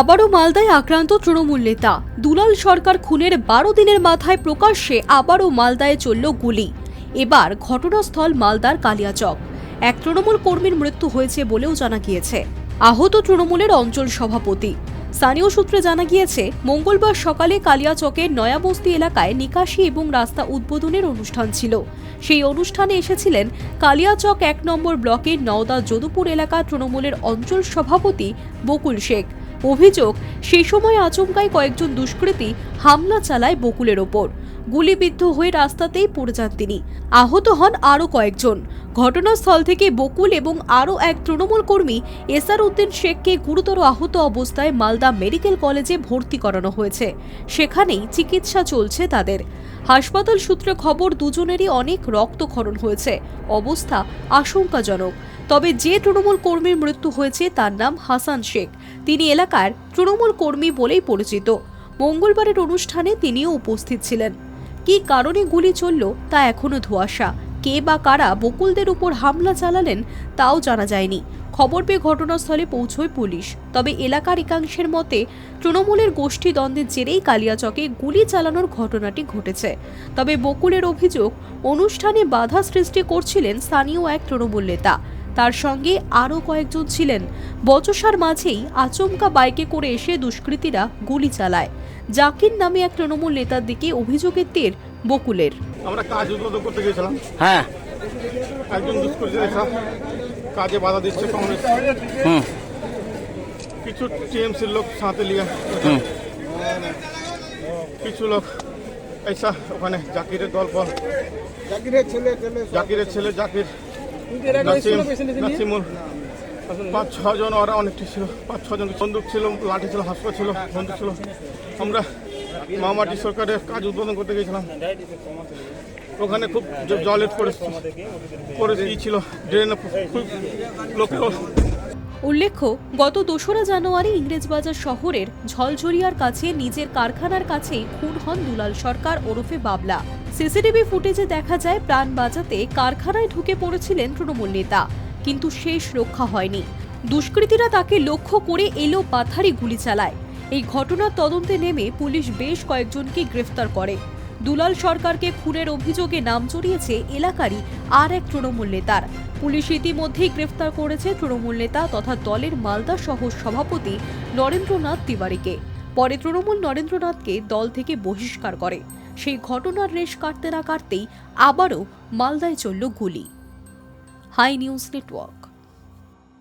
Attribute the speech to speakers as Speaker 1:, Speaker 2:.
Speaker 1: আবারও মালদায় আক্রান্ত তৃণমূল নেতা। দুলাল সরকার খুনের বারো দিনের মাথায় প্রকাশ্যে আবারও মালদায় চলল গুলি। এবার ঘটনাস্থল মালদার কালিয়াচক। এক তৃণমূল কর্মীর মৃত্যু হয়েছে বলেও জানা গিয়েছে। আহত তৃণমূলের অঞ্চল সভাপতি। স্থানীয় সূত্রে জানা গিয়েছে, মঙ্গলবার সকালে কালিয়াচকের নয়াবস্তি এলাকায় নিকাশি এবং রাস্তা উদ্বোধনের অনুষ্ঠান ছিল। সেই অনুষ্ঠানে এসেছিলেন কালিয়াচক এক নম্বর ব্লকের নওদা যদুপুর এলাকা তৃণমূলের অঞ্চল সভাপতি বকুল শেখ। অভিযোগ, সেই সময় আচমকায় কয়েকজন দুষ্কৃতী হামলা চালায় বকুলের ওপর। গুলিবিদ্ধ হয়ে রাস্তাতেই পড়ে যান তিনি। আহত হন আরও কয়েকজন। ঘটনাস্থল থেকে বকুল এবং আরও এক তৃণমূল কর্মী, এসার উদ্দিন শেখকে গুরুতর আহত অবস্থায় মালদা মেডিকেল কলেজে ভর্তি করানো হয়েছে। সেখানেই চিকিৎসা চলছে তাদের। হাসপাতাল সূত্রে খবর, দুজনেরই অনেক রক্তক্ষরণ হয়েছে। অবস্থা আশঙ্কাজনক। তবে যে তৃণমূল কর্মীর মৃত্যু হয়েছে, তার নাম হাসান শেখ। তিনি এলাকার তৃণমূল কর্মী বলেই পরিচিত। মঙ্গলবারের অনুষ্ঠানে তিনিও উপস্থিত ছিলেন। কী কারণে গুলি চলল, তা এখনও ধোঁয়াশা। কে বা কারা বকুলদের উপর হামলা চালালেন, তাও জানা যায়নি। খবর পেয়ে ঘটনাস্থলে পৌঁছয় পুলিশ। তবে এলাকার একাংশের মতে তৃণমূলের গোষ্ঠী দ্বন্দ্বের জেরেই কালিয়াচকে গুলি চালানোর ঘটনাটি ঘটেছে। তবে বকুলের অভিযোগ অনুষ্ঠানে বাধা সৃষ্টি করছিলেন স্থানীয় এক তৃণমূল নেতা। তার সঙ্গে আরও কয়েকজন ছিলেন। বচসার মাঝেই আচমকা বাইকে করে এসে দুষ্কৃতীরা গুলি চালায়। জাকির নামে এক তৃণমূল নেতার দিকে অভিযোগের তীর বকুলের।
Speaker 2: আমরা কাজ উদ্বোধন করতে গিয়েছিলাম।
Speaker 3: হ্যাঁ।
Speaker 2: একজন দুষ্কৃতী কাজে বাধা দিচ্ছে কংগ্রেস।
Speaker 3: হুম।
Speaker 2: কিছু টিএমসির লোক সাথে লিয়ে
Speaker 3: হুম।
Speaker 2: কিছু লোক এইসা ওখানে জাকিরের দল ফল
Speaker 4: জাকিরের ছেলে ছেলে
Speaker 2: জাকিরের ছেলে জাকির। নাসিম নাসিমুল। পাঁচ ছজন ওরা অনেকটি ছিল। পাঁচ ছজন বন্দুক ছিল লাঠি ছিল হাসপা ছিল বন্দুক ছিল। আমরা মামাটি সরকারের কাজ উদ্বোধন করতে গিয়েছিলাম। ওখানে খুব জলের পরিস্থিতি ছিল ড্রেনে খুব লোক
Speaker 1: উল্লেখ্য, গত দোসরা জানুয়ারি ইংরেজবাজার শহরের ঝলঝরিয়ার কাছে নিজের কারখানার কাছেই খুন হন দুলাল সরকার ওরফে বাবলা। সিসিটিভি ফুটেজে দেখা যায়, প্রাণ বাঁচাতে কারখানায় ঢুকে পড়েছিলেন তৃণমূল নেতা, কিন্তু শেষ রক্ষা হয়নি। দুষ্কৃতীরা তাকে লক্ষ্য করে এলো পাথারি গুলি চালায়। এই ঘটনার তদন্তে নেমে পুলিশ বেশ কয়েকজনকে গ্রেফতার করে। দুলাল সরকারকে খুনের অভিযোগে নাম জড়িয়েছে এলাকারই আর এক তৃণমূল নেতার। পুলিশ ইতিমধ্যেই গ্রেফতার করেছে তৃণমূল নেতা তথা দলের মালদা সহ সভাপতি নরেন্দ্রনাথ তিওয়ারিকে। পরে তৃণমূল নরেন্দ্রনাথকে দল থেকে বহিষ্কার করে। সেই ঘটনার রেশ কাটতে না কাটতেই আবারও মালদায় চলল গুলি। Hi news network.